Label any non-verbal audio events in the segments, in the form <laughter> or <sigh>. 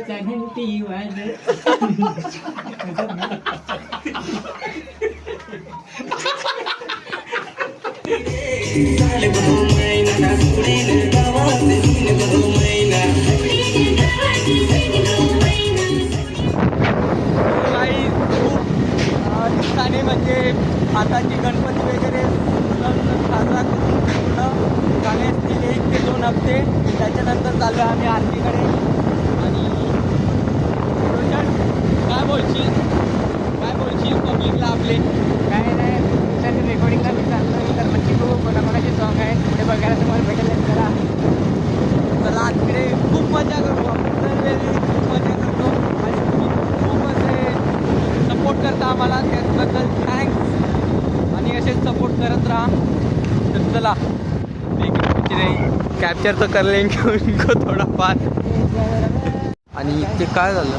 मंगळाचा घंटी वाज काही खूप अ, ठिकाणी म्हणजे हाताची गणपती वगैरे साजरा करून पूर्ण गणेशची एक ते दोन हप्ते त्याच्यानंतर चालू आहे आम्ही आरतीकडे आणि रोशन काय बोलशील काय बोलशील पब्लिकला आपले काय नाही तुमच्या रेकॉर्डिंगला मी चाललो तर नक्की बघू कोणाकोणाचे सॉन्ग आहेत पुढे बघायला तुम्हाला भेटेल चला चला तिकडे खूप मजा करतो आपण दरवेळी खूप मजा करतो आणि तुम्ही खूप असे सपोर्ट करता आम्हाला त्याबद्दल थँक्स आणि असेच सपोर्ट तर चला. कॅप्चर तर कर लेंगे थोडाफार. आणि ते काय झालं?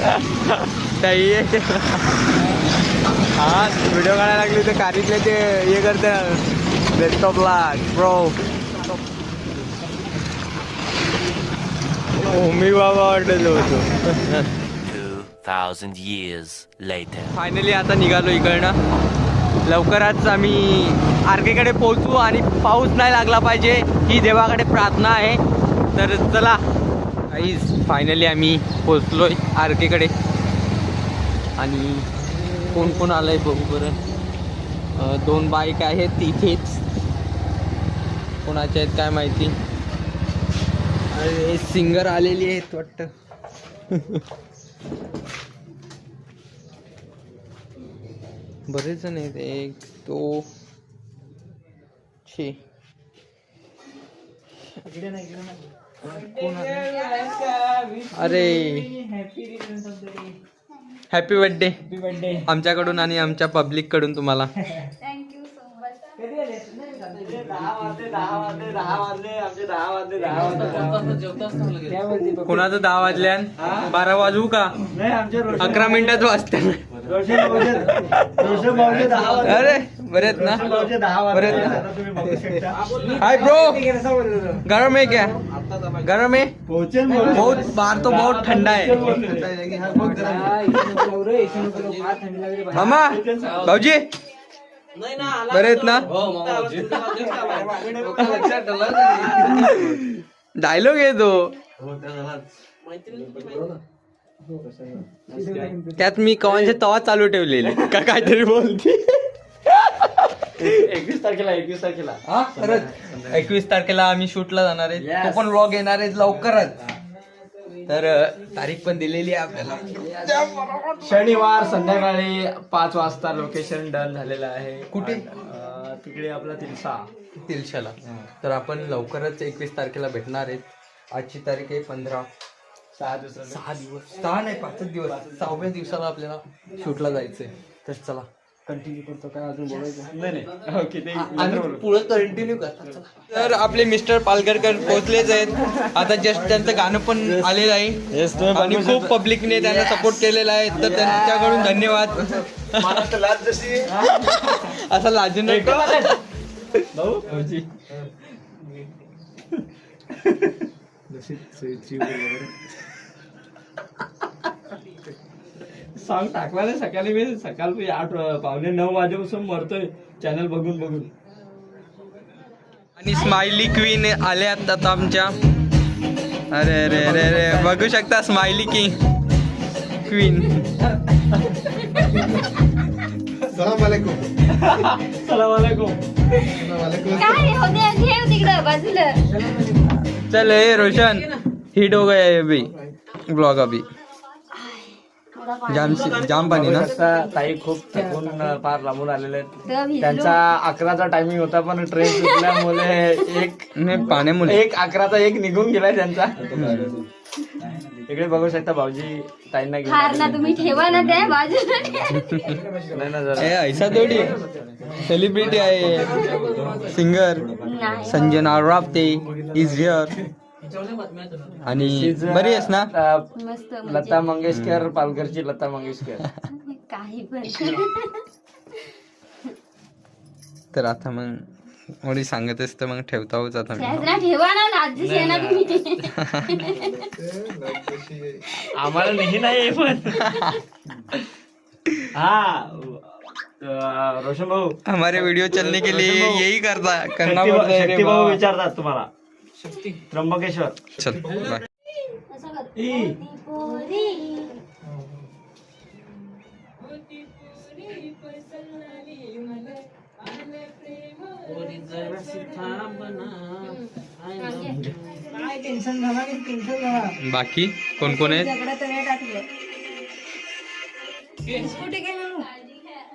<laughs> ताई. हा व्हिडिओ काढायला लागली तर कारीतले ते हे करते. डेस्कटॉपला प्रो मी बाबा वाटत होतो. 2,000 years later. फायनली आता निघालो इकडनं. लवकरच आम्ही आरकेकडे पोहोचू आणि पाऊस नाही लागला पाहिजे ही देवाकडे प्रार्थना आहे. तर चला काहीच फायनली आम्ही पोचलोय आरकेकडे. आणि कोण कोण आलंय बघू बरं. दोन बाईक आहेत तिथेच. कोणाच्या आहेत काय माहिती. अरे सिंगर आलेली आहेत वाटतं. <laughs> बरेच जण आहेत. एक तो छे. अरे. हॅपी बर्थडे बर्थडे आमच्याकडून आणि आमच्या पब्लिककडून तुम्हाला थँक्यू सो मच काय बोलते पप्पी? कोणाचं दहा वाजल्यान बारा वाजवू का? अकरा मिनिटात वाजते. अरे बरेत ना बरेत ना. हाय ब्रो गरम है क्या? गरम है बहुत बाहर तो बहुत ठंडा है हा, इथे नको लावू रे, इथे नको लावू. फार थंडी लागली बाहेर. मामा भाऊजी. बरे आहेत ना? <laughs> <laughs> डायलॉग आहे तो. त्यात मी कवांचे तवा चालू ठेवलेले. का काहीतरी बोलते? एकवीस तारखेला एकवीस तारखेला. हा खरंच. एकवीस तारखेला आम्ही शूटला जाणार आहे. तो पण व्लॉग येणार आहे लवकरच. तर तारीख पण दिलेली आहे आपल्याला. शनिवार संध्याकाळी पाच वाजता लोकेशन डन झालेलं आहे. कुठे? तिकडे आपला तिलसा. तिलशाला. तर आपण लवकरच एकवीस तारखेला भेटणार आहेत. आजची तारीख आहे पंधरा. सहा दिवस. सहा नाही पाचच दिवस. सहाव्या दिवसाला आपल्याला शूटला जायचंय. तर चला. कंटिन्यू करतो काय अजून बोलायचं नाही नाही. ओके ते आणि पुढे कंटिन्यू करतात तर आपले मिस्टर पालघरकर पोहोचलेच आहेत. आता जस्ट त्यांचं गाणं पण आलेलं आहे. आणि खूप पब्लिकने त्यांना सपोर्ट केलेला आहे. तर त्यांच्याकडून धन्यवाद. असं लाजू <laughs> नको. सॉन्ग टाकला नाही सकाळी मी सकाळी आठ पावणे नऊ वाजेपासून मरतोय चॅनल बघून बघून. आणि स्माइली क्वीन आल्यात आता आमच्या. अरे अरे अरे अरे. बघू शकता स्माइली किंग क्वीन सलाम वालेकुम तिकडं बाजूला. चल हे रोशन. हिट हो गया ये अभी ब्लॉग अभी। जाम जाम पाणी ना? ताई खूप थकून फार लांबून आलेले आहेत. त्यांचा अकराचा टायमिंग होता पण ट्रेन सुटल्यामुळे एक नाही पाण्यामुळे एक अकराचा एक निघून गेलाय त्यांचा. इकडे बघू शकता भाऊजी ताईंना हार ना तुम्ही ठेवा ना त्या बाजूला. नाही ना जरा. ए ऐसा थोडी. सेलिब्रिटी आहे. Singer Sanjana Raote. Is here आणि बरी आहेस ना? मस्त लता मंगेशकर पालघरची लता मंगेशकर. <laughs> काही पण. <laughs> तर आता मग मोडी सांगतेस तर मग ठेवताच आता मी. त्याला ठेवा ना लाजूच आहे ना तुम्ही. आम्हाला नाही नाही पण. हा अं, रोशन भाऊ. हमारे वीडियो चलने के लिए यही करता करना शक्ती पड़ता है रे शक्ती भाऊ. विचारतात तुम्हाला. त्र्यंबकेश्वर. चल. बाय बाकी? कोण कोण आहे कुठे गेले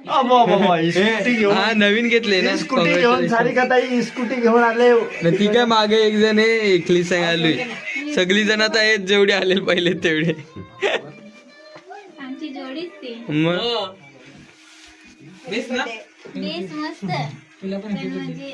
टाकलं हा नवीन घेतले ना. स्कूटी घेऊन सारी ताई स्कूटी घेऊन आले. न ती काय मागे एक जण आहे एकली सांगालोय सगळी जण आता आहेत जेवढे आले पहिले तेवढे. आमची जोडीच ती. मग? बेस मस्त. पण म्हणजे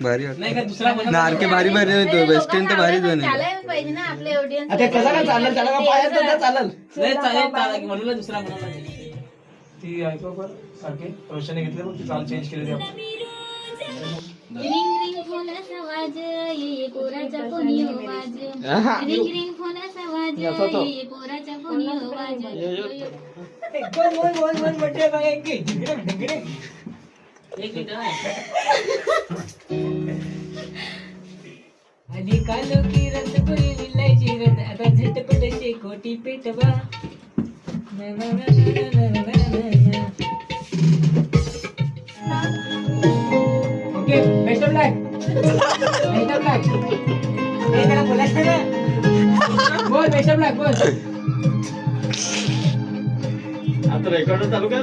भारी नारके भारी भारी होतो वेस्टर्न तर भारी चालायला पाहिजे ना आपले ऑडियन्स आता कसा काय का नाही चालेल. चालेल म्हणून दुसरा ती सारखे. घेतले मग चाल चेंज केली रिंग रिंग ये कोराचा हो, आवाज. रिंग रिंग ये कोराचा हो, आवाज. बघा एक एक एक <laughs> आणि कालो की रथ पुरी लिलायची रथ आता झटपट शेकोटी पेटवा. Okay best of life best of life हे त्याला बोलायचं ना बोल बोल. आता रेकॉर्ड चालू कर.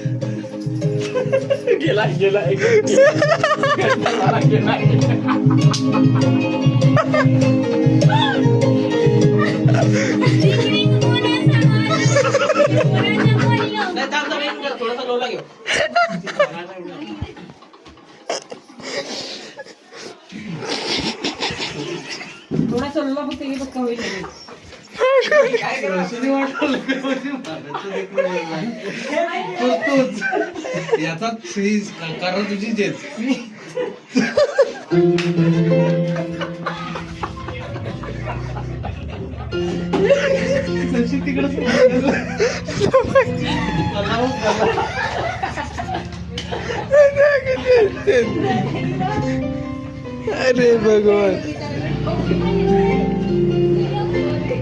Gila-gila Gila-gila थोडा चढला फक्त हे याचा कारण तुझी जेच अरे भगवान.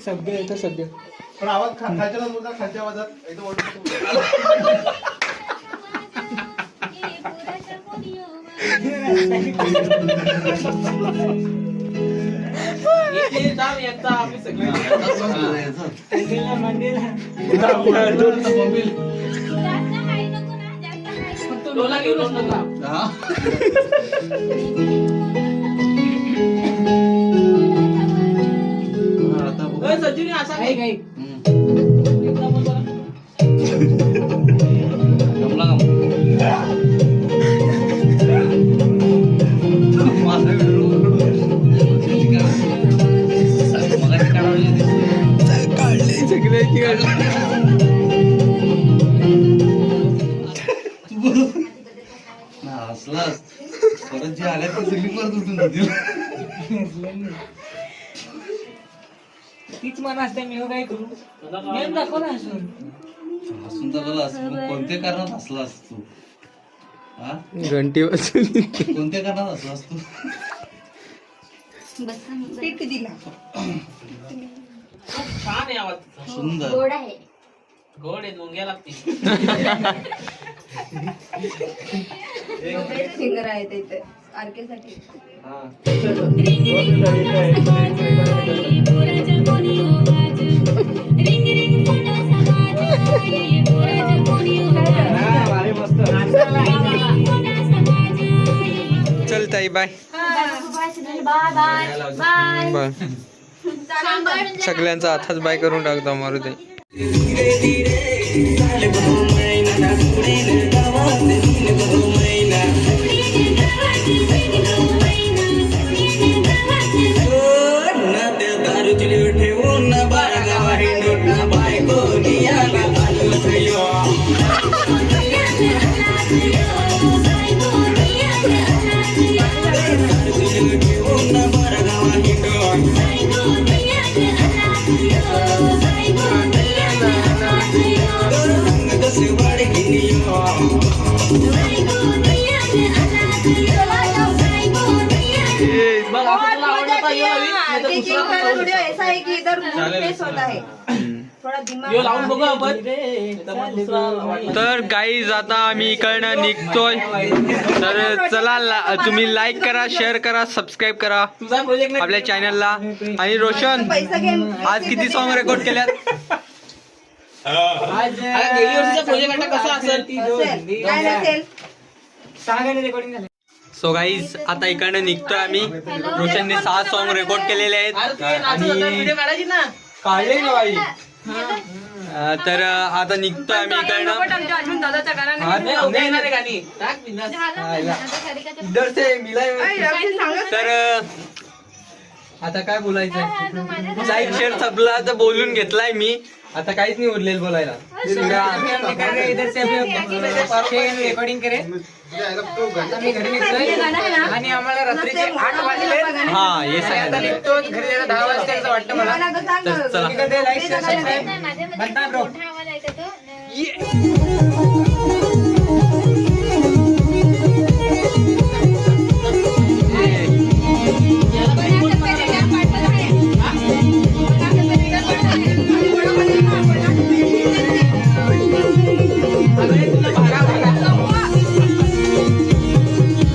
सभ्य येतं सभ्य पण आवाज खा- खालच्या बोलता, खालच्या आवाजात एकदम Lola Yunus na lang. Ha? Ay, sa Junior, sa Ay, ay. Mm. परत जे आल्या ते सगळी परत उठून जातील तीच मन असते मी हो काय करू? मेम दाखव ना असून हसून तर मग कोणत्या कारणात हसलास तू हा? घंटी वाजवली कोणत्या कारणात हसलास तू छान आहे आवाज. सुंदर. गोड आहे. गोड आहे मुंग्या लागते <laughs> सिंगर इथे चल ताई bye bye bye bye bye सांभाळून जा. सगळ्यांचा हातच बाय करून टाकतो मारुती बघ तर व्हिडिओ ऐसा है कि इधर मूड होता है थोड़ा दिमाग गाईज आता आम्ही इकडनं निघतोय तर चला ला- तुम्ही लाईक करा शेअर करा सबस्क्राईब करा आपल्या चॅनलला आणि रोशन पैसा घेऊन आज किती सॉन्ग रेकॉर्ड केल्यात आज गेली वर्षीचा प्रोजेक्ट आता कसा असेल असेल काय नसेल रेकॉर्डिंग झाली सो गाईज आता इकडनं निघतोय आम्ही. रोशनने सहा सॉन्ग रेकॉर्ड केलेले आहेत. आणि व्हिडिओ काढायची ना. काढले ना बाई. अं, तर आता निघतोय आम्ही इकडनं. तर आता काय बोलायचं? लाईक शेअर सबला तर बोलून घेतलाय मी. आता काहीच नाही उरलेलं बोलायला. रेकॉर्डिंग करे. आता घरी निघतोय. आणि आम्हाला रात्रीचे आठ वाजले हा हे सांगा. निघतो घरी जायला दहा वाजता असं वाटतं मला. तर चला लाईक शेअर माझ्या मध्ये मोठा आवाज ऐकतो.